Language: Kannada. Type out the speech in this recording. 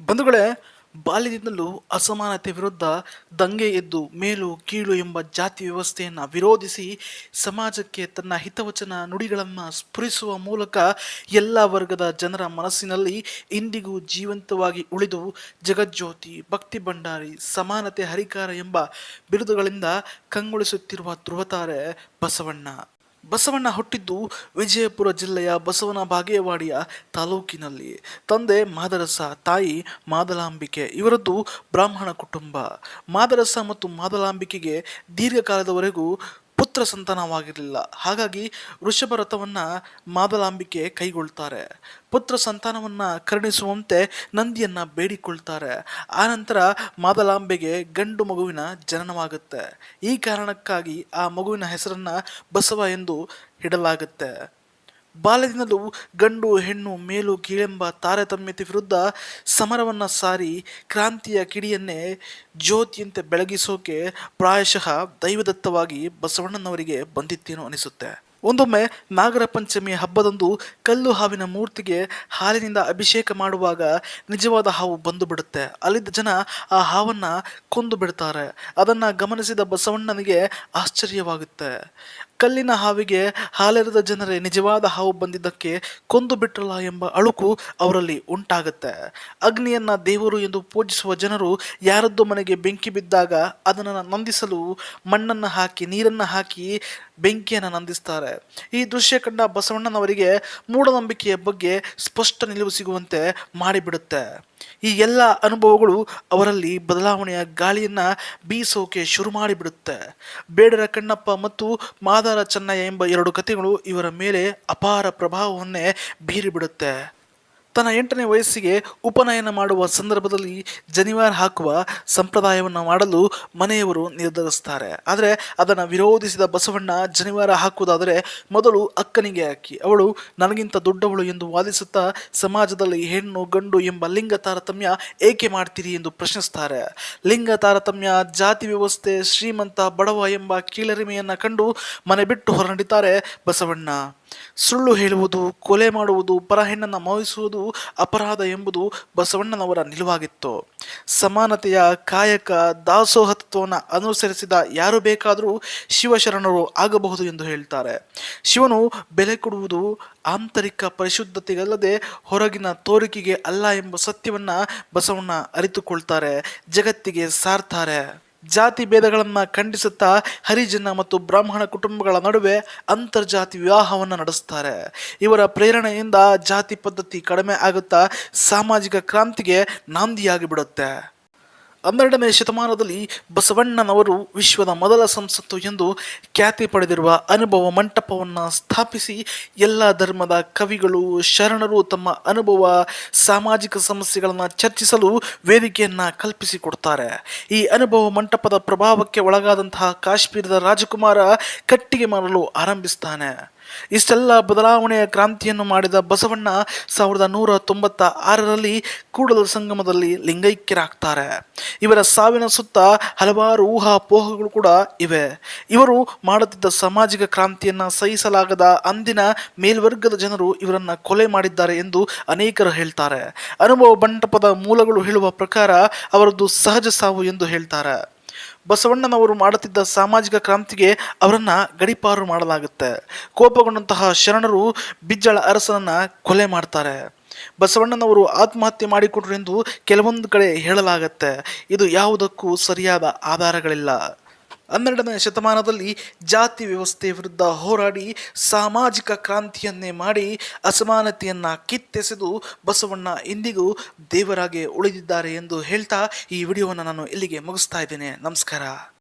ಬಂಧುಗಳೇ, ಬಾಲ್ಯದಿಂದಲೂ ಅಸಮಾನತೆ ವಿರುದ್ಧ ದಂಗೆ ಎದ್ದು ಮೇಲು ಕೀಳು ಎಂಬ ಜಾತಿ ವ್ಯವಸ್ಥೆಯನ್ನು ವಿರೋಧಿಸಿ ಸಮಾಜಕ್ಕೆ ತನ್ನ ಹಿತವಚನ ನುಡಿಗಳನ್ನು ಸ್ಫುರಿಸುವ ಮೂಲಕ ಎಲ್ಲ ವರ್ಗದ ಜನರ ಮನಸ್ಸಿನಲ್ಲಿ ಇಂದಿಗೂ ಜೀವಂತವಾಗಿ ಉಳಿದು ಜಗಜ್ಯೋತಿ, ಭಕ್ತಿ ಭಂಡಾರಿ, ಸಮಾನತೆ ಹರಿಕಾರ ಎಂಬ ಬಿರುದುಗಳಿಂದ ಕಂಗೊಳಿಸುತ್ತಿರುವ ಧ್ರುವತಾರೆ ಬಸವಣ್ಣ. ಬಸವಣ್ಣ ಹುಟ್ಟಿದ್ದು ವಿಜಯಪುರ ಜಿಲ್ಲೆಯ ಬಸವನ ಬಾಗೇವಾಡಿಯ ತಾಲೂಕಿನಲ್ಲಿ. ತಂದೆ ಮಾದರಸ, ತಾಯಿ ಮಾದಲಾಂಬಿಕೆ, ಇವರದ್ದು ಬ್ರಾಹ್ಮಣ ಕುಟುಂಬ. ಮಾದರಸ ಮತ್ತು ಮಾದಲಾಂಬಿಕೆಗೆ ದೀರ್ಘಕಾಲದವರೆಗೂ ಪುತ್ರ ಸಂತಾನವಾಗಿರಲಿಲ್ಲ. ಹಾಗಾಗಿ ವೃಷಭ ರಥವನ್ನು ಮಾದಲಾಂಬಿಕೆ ಕೈಗೊಳ್ತಾರೆ. ಪುತ್ರ ಸಂತಾನವನ್ನು ಕರುಣಿಸುವಂತೆ ನಂದಿಯನ್ನು ಬೇಡಿಕೊಳ್ತಾರೆ. ಆನಂತರ ಮಾದಲಾಂಬೆಗೆ ಗಂಡು ಮಗುವಿನ ಜನನವಾಗುತ್ತೆ. ಈ ಕಾರಣಕ್ಕಾಗಿ ಆ ಮಗುವಿನ ಹೆಸರನ್ನು ಬಸವ ಎಂದು ಇಡಲಾಗುತ್ತೆ ಬಾಲ್ಯದಿಂದಲೂ ಗಂಡು, ಹೆಣ್ಣು, ಮೇಲು, ಕೀಳೆಂಬ ತಾರತಮ್ಯತೆ ವಿರುದ್ಧ ಸಮರವನ್ನು ಸಾರಿ ಕ್ರಾಂತಿಯ ಕಿಡಿಯನ್ನೇ ಜ್ಯೋತಿಯಂತೆ ಬೆಳಗಿಸೋಕೆ ಪ್ರಾಯಶಃ ದೈವದತ್ತವಾಗಿ ಬಸವಣ್ಣನವರಿಗೆ ಬಂದಿತ್ತೇನೋ ಅನಿಸುತ್ತೆ. ಒಂದೊಮ್ಮೆ ನಾಗರ ಪಂಚಮಿ ಹಬ್ಬದಂದು ಕಲ್ಲು ಹಾವಿನ ಮೂರ್ತಿಗೆ ಹಾಲಿನಿಂದ ಅಭಿಷೇಕ ಮಾಡುವಾಗ ನಿಜವಾದ ಹಾವು ಬಂದು ಬಿಡುತ್ತೆ. ಅಲ್ಲಿದ್ದ ಜನ ಆ ಹಾವನ್ನು ಕೊಂದು ಬಿಡ್ತಾರೆ. ಅದನ್ನು ಗಮನಿಸಿದ ಬಸವಣ್ಣನಿಗೆ ಆಶ್ಚರ್ಯವಾಗುತ್ತೆ. ಕಲ್ಲಿನ ಹಾವಿಗೆ ಹಾಲೆರೆದ ಜನರೇ, ನಿಜವಾದ ಹಾವು ಬಂದಿದ್ದಕ್ಕೆ ಕೊಂದು ಬಿಟ್ರಲ್ಲ ಎಂಬ ಅಳುಕು ಅವರಲ್ಲಿ ಉಂಟಾಗುತ್ತೆ. ಅಗ್ನಿಯನ್ನ ದೇವರು ಎಂದು ಪೂಜಿಸುವ ಜನರು ಯಾರದ್ದು ಮನೆಗೆ ಬೆಂಕಿ ಬಿದ್ದಾಗ ಅದನ್ನು ನಂದಿಸಲು ಮಣ್ಣನ್ನು ಹಾಕಿ, ನೀರನ್ನು ಹಾಕಿ ಬೆಂಕಿಯನ್ನು ನಂದಿಸ್ತಾರೆ. ಈ ದೃಶ್ಯ ಕಂಡ ಬಸವಣ್ಣನವರಿಗೆ ಮೂಢನಂಬಿಕೆಯ ಬಗ್ಗೆ ಸ್ಪಷ್ಟ ನಿಲುವು ಸಿಗುವಂತೆ ಮಾಡಿಬಿಡುತ್ತೆ. ಈ ಎಲ್ಲ ಅನುಭವಗಳು ಅವರಲ್ಲಿ ಬದಲಾವಣೆಯ ಗಾಳಿಯನ್ನು ಬೀಸೋಕೆ ಶುರು ಮಾಡಿಬಿಡುತ್ತೆ. ಬೇಡರ ಕಣ್ಣಪ್ಪ ಮತ್ತು ಮಾದಾರ ಚೆನ್ನಯ್ಯ ಎಂಬ ಎರಡು ಕಥೆಗಳು ಇವರ ಮೇಲೆ ಅಪಾರ ಪ್ರಭಾವವನ್ನೇ ಬೀರಿಬಿಡುತ್ತೆ. ತನ್ನ ಎಂಟನೇ ವಯಸ್ಸಿಗೆ ಉಪನಯನ ಮಾಡುವ ಸಂದರ್ಭದಲ್ಲಿ ಜನಿವಾರ ಹಾಕುವ ಸಂಪ್ರದಾಯವನ್ನು ಮಾಡಲು ಮನೆಯವರು ನಿರ್ಧರಿಸ್ತಾರೆ. ಆದರೆ ಅದನ್ನು ವಿರೋಧಿಸಿದ ಬಸವಣ್ಣ ಜನಿವಾರ ಹಾಕುವುದಾದರೆ ಮೊದಲು ಅಕ್ಕನಿಗೆ ಹಾಕಿ, ಅವಳು ನನಗಿಂತ ದೊಡ್ಡವಳು ಎಂದು ವಾದಿಸುತ್ತಾ ಸಮಾಜದಲ್ಲಿ ಹೆಣ್ಣು ಗಂಡು ಎಂಬ ಲಿಂಗ ತಾರತಮ್ಯ ಏಕೆ ಮಾಡ್ತೀರಿ ಎಂದು ಪ್ರಶ್ನಿಸ್ತಾರೆ. ಲಿಂಗ ತಾರತಮ್ಯ, ಜಾತಿ ವ್ಯವಸ್ಥೆ, ಶ್ರೀಮಂತ ಬಡವ ಎಂಬ ಕೀಳರಿಮೆಯನ್ನು ಕಂಡು ಮನೆ ಬಿಟ್ಟು ಹೊರನಡಿತಾರೆ ಬಸವಣ್ಣ. ಸುಳ್ಳು ಹೇಳುವುದು, ಕೊಲೆ ಮಾಡುವುದು ಪರಹೆಣ್ಣನ್ನು ಮೋಹಿಸುವುದು ಅಪರಾಧ ಎಂಬುದು ಬಸವಣ್ಣನವರ ನಿಲುವಾಗಿತ್ತು. ಸಮಾನತೆಯ ಕಾಯಕ ದಾಸೋಹತ್ವವನ್ನು ಅನುಸರಿಸಿದ ಯಾರು ಬೇಕಾದರೂ ಶಿವಶರಣರು ಆಗಬಹುದು ಎಂದು ಹೇಳ್ತಾರೆ. ಶಿವನು ಬೆಲೆ ಕೊಡುವುದು ಆಂತರಿಕ ಪರಿಶುದ್ಧತೆಗಲ್ಲದೆ ಹೊರಗಿನ ತೋರಿಕೆಗೆ ಅಲ್ಲ ಎಂಬ ಸತ್ಯವನ್ನು ಬಸವಣ್ಣ ಅರಿತುಕೊಳ್ತಾರೆ, ಜಗತ್ತಿಗೆ ಸಾರ್ತಾರೆ. ಜಾತಿ ಭೇದಗಳನ್ನು ಖಂಡಿಸುತ್ತಾ ಹರಿಜನ ಮತ್ತು ಬ್ರಾಹ್ಮಣ ಕುಟುಂಬಗಳ ನಡುವೆ ಅಂತರ್ಜಾತಿ ವಿವಾಹವನ್ನು ನಡೆಸ್ತಾರೆ. ಇವರ ಪ್ರೇರಣೆಯಿಂದ ಜಾತಿ ಪದ್ಧತಿ ಕಡಿಮೆ ಆಗುತ್ತಾ ಸಾಮಾಜಿಕ ಕ್ರಾಂತಿಗೆ ನಾಂದಿಯಾಗಿ ಬಿಡುತ್ತೆ ಹನ್ನೆರಡನೇ ಶತಮಾನದಲ್ಲಿ ಬಸವಣ್ಣನವರು ವಿಶ್ವದ ಮೊದಲ ಸಂಸತ್ತು ಎಂದು ಖ್ಯಾತಿ ಪಡೆದಿರುವ ಅನುಭವ ಮಂಟಪವನ್ನು ಸ್ಥಾಪಿಸಿ ಎಲ್ಲ ಧರ್ಮದ ಕವಿಗಳು, ಶರಣರು ತಮ್ಮ ಅನುಭವ, ಸಾಮಾಜಿಕ ಸಮಸ್ಯೆಗಳನ್ನು ಚರ್ಚಿಸಲು ವೇದಿಕೆಯನ್ನು ಕಲ್ಪಿಸಿಕೊಡ್ತಾರೆ. ಈ ಅನುಭವ ಮಂಟಪದ ಪ್ರಭಾವಕ್ಕೆ ಒಳಗಾದಂತಹ ಕಾಶ್ಮೀರದ ರಾಜಕುಮಾರ ಕಟ್ಟಿಗೆ ಮಾಡಲು ಆರಂಭಿಸ್ತಾನೆ. ಇಷ್ಟೆಲ್ಲ ಬದಲಾವಣೆಯ ಕ್ರಾಂತಿಯನ್ನು ಮಾಡಿದ ಬಸವಣ್ಣ ಸಾವಿರದ ನೂರ ತೊಂಬತ್ತ ಆರರಲ್ಲಿ ಕೂಡಲ ಸಂಗಮದಲ್ಲಿ ಲಿಂಗೈಕ್ಯರಾಗ್ತಾರೆ. ಇವರ ಸಾವಿನ ಸುತ್ತ ಹಲವಾರು ಊಹಾಪೋಹಗಳು ಕೂಡ ಇವೆ. ಇವರು ಮಾಡುತ್ತಿದ್ದ ಸಾಮಾಜಿಕ ಕ್ರಾಂತಿಯನ್ನು ಸಹಿಸಲಾಗದ ಅಂದಿನ ಮೇಲ್ವರ್ಗದ ಜನರು ಇವರನ್ನು ಕೊಲೆ ಮಾಡಿದ್ದಾರೆ ಎಂದು ಅನೇಕರು ಹೇಳ್ತಾರೆ. ಅನುಭವ ಮಂಟಪದ ಮೂಲಗಳು ಹೇಳುವ ಪ್ರಕಾರ ಅವರದ್ದು ಸಹಜ ಸಾವು ಎಂದು ಹೇಳ್ತಾರೆ. ಬಸವಣ್ಣನವರು ಮಾಡುತ್ತಿದ್ದ ಸಾಮಾಜಿಕ ಕ್ರಾಂತಿಗೆ ಅವರನ್ನ ಗಡಿಪಾರು ಮಾಡಲಾಗುತ್ತೆ. ಕೋಪಗೊಂಡಂತಹ ಶರಣರು ಬಿಜ್ಜಳ ಅರಸನನ್ನ ಕೊಲೆ ಮಾಡ್ತಾರೆ. ಬಸವಣ್ಣನವರು ಆತ್ಮಹತ್ಯೆ ಮಾಡಿಕೊಟ್ರು ಎಂದು ಕೆಲವೊಂದು ಕಡೆ ಹೇಳಲಾಗತ್ತೆ. ಇದು ಯಾವುದಕ್ಕೂ ಸರಿಯಾದ ಆಧಾರಗಳಿಲ್ಲ. ಹನ್ನೆರಡನೇ ಶತಮಾನದಲ್ಲಿ ಜಾತಿ ವ್ಯವಸ್ಥೆ ವಿರುದ್ಧ ಹೋರಾಡಿ ಸಾಮಾಜಿಕ ಕ್ರಾಂತಿಯನ್ನೇ ಮಾಡಿ ಅಸಮಾನತೆಯನ್ನು ಕಿತ್ತೆಸೆದು ಬಸವಣ್ಣ ಇಂದಿಗೂ ದೇವರಾಗೆ ಉಳಿದಿದ್ದಾರೆ ಎಂದು ಹೇಳ್ತಾ ಈ ವಿಡಿಯೋವನ್ನು ನಾನು ಇಲ್ಲಿಗೆ ಮುಗಿಸ್ತಾ ಇದ್ದೇನೆ. ನಮಸ್ಕಾರ.